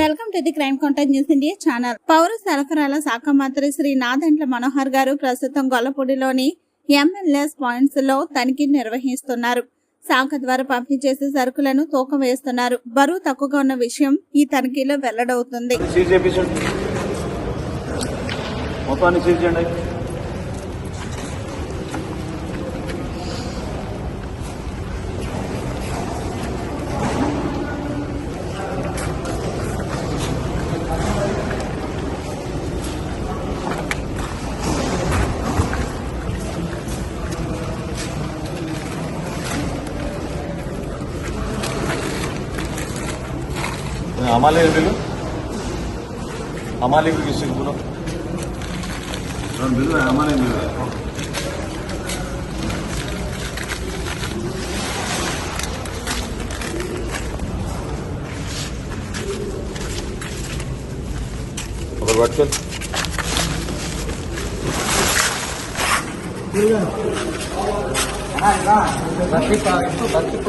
Welcome to the crime contact news India channel. పౌర సరఫరాల శాఖ మంత్రి శ్రీ నాదెంట్ల మనోహర్ గారు ప్రస్తుతం గొల్లపూడిలోని ఎంఎల్ఎస్ పాయింట్స్లో తనిఖీ నిర్వహిస్తున్నారు. శాఖ ద్వారా పంపిణీ చేసే సరుకులను తూకం వేస్తున్నారు. బరువు తక్కువగా ఉన్న విషయం ఈ తనిఖీలో వెల్లడవుతుంది. हमारे बिलो हमारे को किसी बोलो बिलो है हमारे बिलो है वर्चुअल ಬರ್ತಿಪ್ಪ ಬರ್ತಿಪ್ಪ